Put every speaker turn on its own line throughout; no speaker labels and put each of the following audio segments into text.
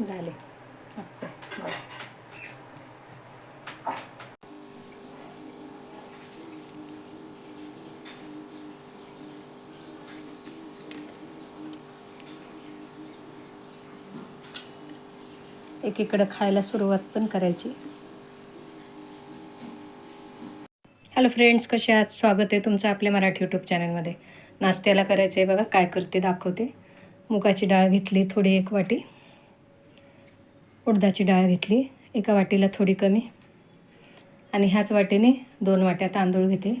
झाले. एकीकडं एकीकडे खायला सुरुवात पण करायची. हॅलो फ्रेंड्स कसे आहात? स्वागत आहे तुमचं आपल्या मराठी यूट्यूब चॅनलमध्ये नाश्त्याला करायचं आहे बघा काय करते दाखवते. मुगाची डाळ घेतली थोडी एक वाटी. उडदाची डाळ घेतली. एका वाटीला थोडी कमी. आणि ह्याच वाटीने दोन वाट्या तांदूळ घेते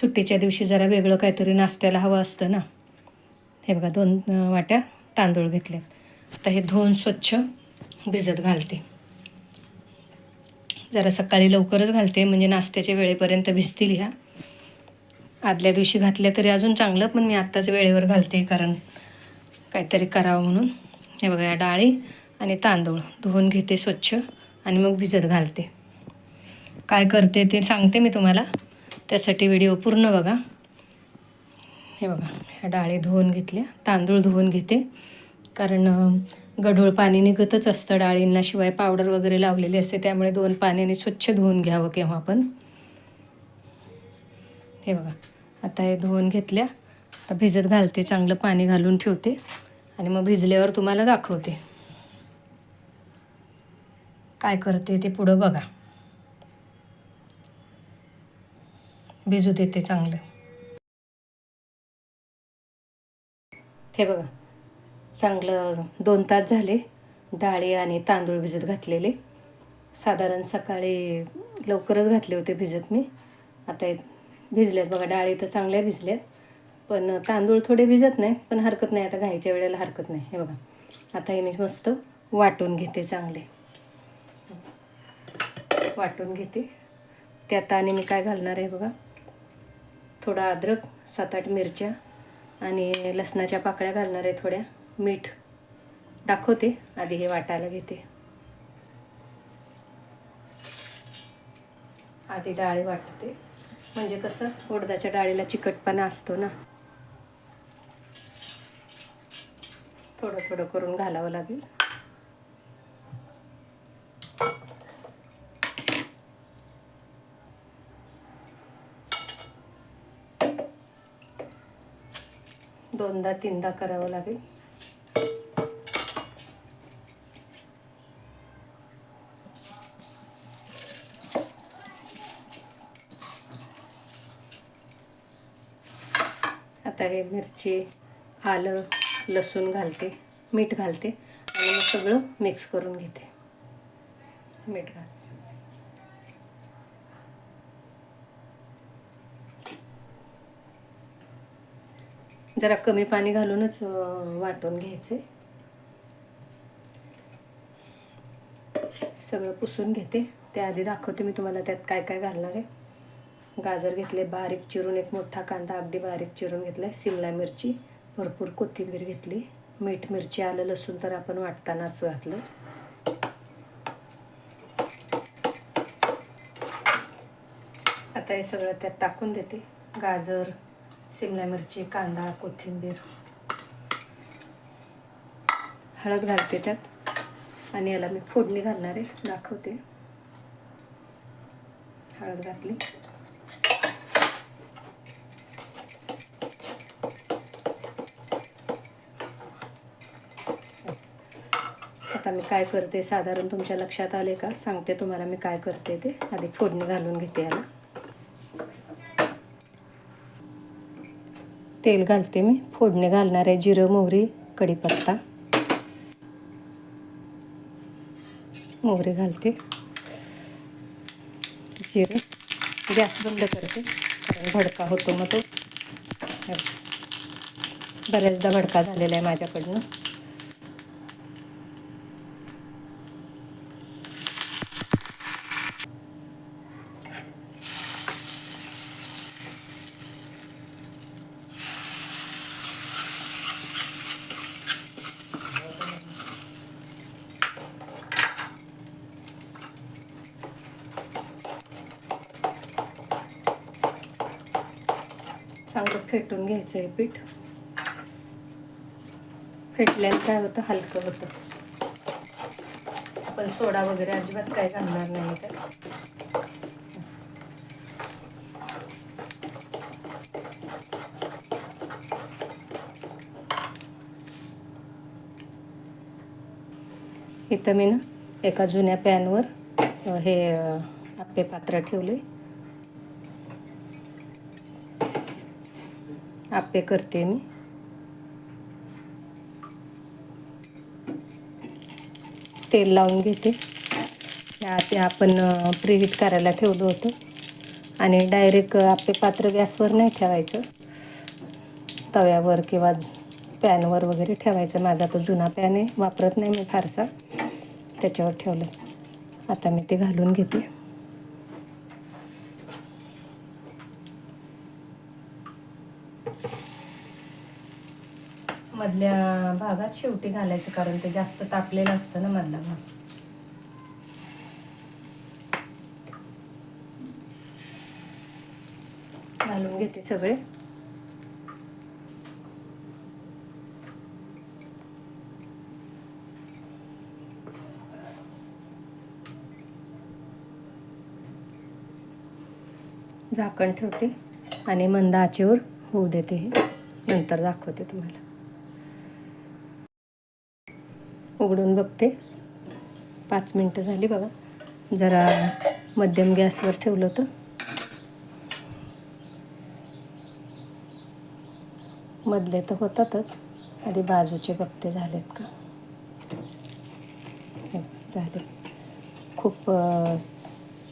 सुट्टीच्या दिवशी जरा वेगळं काहीतरी नाश्त्याला हवं असतं ना. हे बघा दोन वाट्या तांदूळ घेतले. आता हे धुवून स्वच्छ भिजत घालते. जरा सकाळी लवकरच घालते म्हणजे नाश्त्याच्या वेळेपर्यंत भिजतील ह्या. आदल्या दिवशी घातल्या तरी अजून चांगलं पण मी आत्ताच वेळेवर घालते कारण काहीतरी करावं म्हणून. हे बघा या डाळी आणि तांदूळ. धुवून घेते स्वच्छ आणि मग भिजत घालते. काय करते ते सांगते मी तुम्हाला. त्यासाठी व्हिडिओ पूर्ण बघा. हे बघा ह्या डाळी धुवून घेतल्या. तांदूळ धुवून घेते. कारण गढूळ पाणी निघतच असतं डाळींना. शिवाय पावडर वगैरे लावलेली असते. त्यामुळे दोन पाण्याने स्वच्छ धुवून घ्यावं केव्हा पण. हे बघा आता हे धुवून घेतल्या. आता भिजत घालते. चांगलं पाणी घालून ठेवते. आणि मग भिजल्यावर तुम्हाला दाखवते. काय करते ते पुढं बघा. भिजू देते चांगलं. हे बघा चांगलं दोन तास झाले डाळी आणि तांदूळ भिजत घातलेले. साधारण सकाळी लवकरच घातले होते भिजत मी. आता भिजल्यात बघा डाळी तर चांगल्या भिजल्यात पण तांदूळ थोडे भिजत नाही पण हरकत नाही आता घाईच्या वेळेला हरकत नाही. हे बघा आता हे मी मस्त वाटून घेते चांगले. वाटून घेते. त्यात आणि मी काय घालणार आहे बघा. थोडा अद्रक सात आठ मिरच्या आणि लसणाच्या पाकळ्या घालणार आहे थोड्या. मीठ दाखवते. आधी हे वाटायला घेते. आधी डाळी वाटते. म्हणजे कसं उडदाच्या डाळीला चिकटपणा असतो ना. थोडं थोडं करून घालावं लागेल. दोनदा तीनदा करावं लागेल. आता हे मिरची आलं लसूण घालते मीठ घालते आणि मग सगळं मिक्स करून घेते. मीठ घाल. जरा कमी पाणी घालूनच वाटून घ्यायचे. सगळं पुसून घेते. त्याआधी दाखवते मी तुम्हाला त्यात काय काय घालणार आहे. गाजर घेतले बारीक चिरून एक मोठा कांदा अगदी बारीक चिरून घेतला आहे सिमला मिरची भरपूर कोथिंबीर घेतली. मीठ मिरची आलं लसूण तर आपण वाटतानाच घातलं. आता हे सगळं त्यात टाकून देते. गाजर सिमला मिरची कांदा कोथिंबीर. हळद घालते त्यात. आणि याला मी फोडणी घालणार आहे. दाखवते. हळद घातली. आता मी काय करते? साधारण तुमच्या लक्षात आले का? सांगते तुम्हाला मी काय करते ते. आधी फोडणी घालून घेते याला. तेल घालते मी. फोडणी घालणार आहे जिरं मोहरी कढीपत्ता. मोहरी घालते. जिरे. गॅस बंद करते. कारण भडका होतो मग तो. बऱ्याचदा भडका झालेला आहे माझ्याकडनं चांगलं फेटून घ्यायचं आहे पीठ. फेटल्याने काय होतं? हलकं होतं. आपण सोडा वगैरे अजिबात काय घालणार नाही तर इथं मी ना एका जुन्या पॅनवर हे आपे पात्र ठेवले आप्पे करते मी. तेल लावून घेते. त्या ते आपण प्रिहीट करायला ठेवलं होतं. आणि डायरेक्ट आप्पे पात्र गॅसवर नाही ठेवायचं. तव्यावर किंवा पॅनवर वगैरे ठेवायचं. माझा तो जुना पॅन आहे. वापरत नाही मी फारसा. त्याच्यावर ठेवलं आता मी ते घालून घेते. मधल्या भागात शेवटी घालायचं कारण ते जास्त तापलेलं असतं ना मधला भाग. घालून घेते सगळे. झाकण ठेवते आणि मंद आचेवर होऊ देते हे. नंतर दाखवते तुम्हाला. उघडून बघते. पाच मिनटं झाली बघा. जरा मध्यम गॅसवर ठेवलं होतं. मधले तर होतातच. आधी बाजूचे बघते झालेत का? झाले. खूप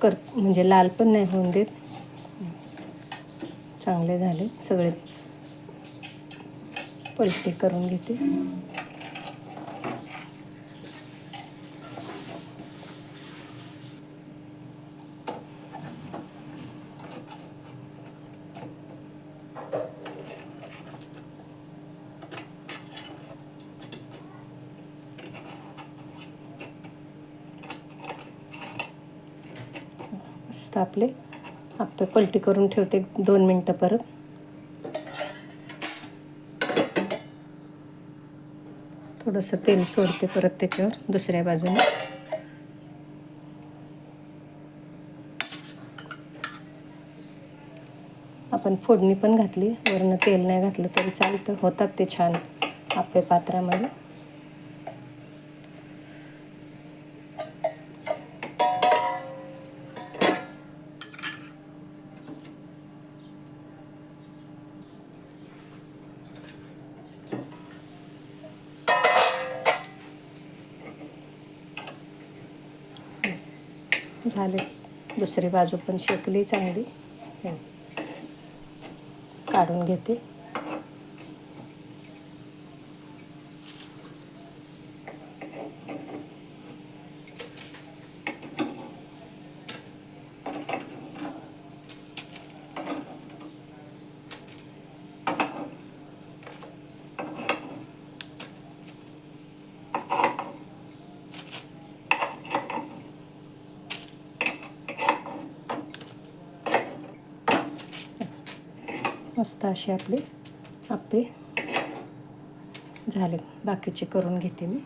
कर म्हणजे लाल पण नाही होऊन देत. चांगले झाले. सगळे पलटी करून घेते. मस्त आपले. आपले पलटी करून ठेवते दोन मिनटं परत. थोडंसं तेल सोडते परत त्याच्यावर दुसऱ्या बाजूने. आपण फोडणी पण घातली वरनं तेल नाही घातलं तरी चालतं. होतात ते छान आपल्या पात्रामध्ये. झाले. दुसरी बाजू पण शेकली चांगली. काढून घेते. मस्त असे आपले आप्पे झाले. बाकीचे करून घेते मी.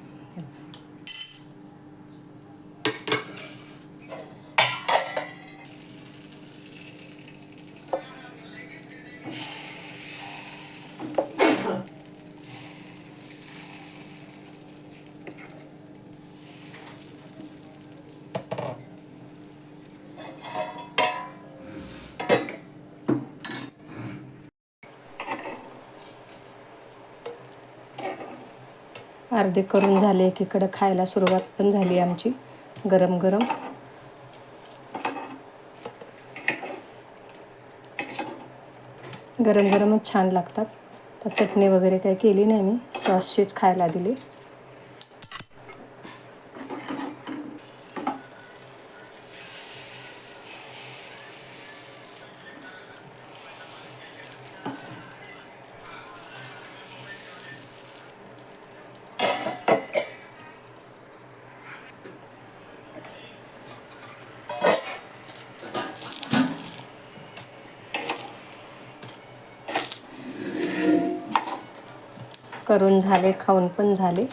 अर्धे करून झाले एकीकडं खायला सुरुवात पण झाली आमची. गरम गरम. गरम गरमच छान लागतात. तर चटणी वगैरे काही केली नाही मी. सॉसचीच खायला दिली. करून झाले खाऊन पण झाले.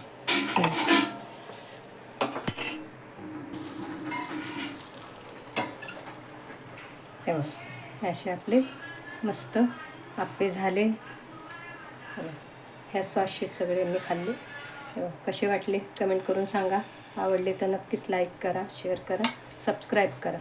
असे आपले मस्त आप्पे झाले. ह्या स्वासचे सगळे मी खाल्ले. कसे वाटले? कमेंट करून सांगा. आवडले तर नक्कीच लाईक करा शेअर करा सबस्क्राईब करा.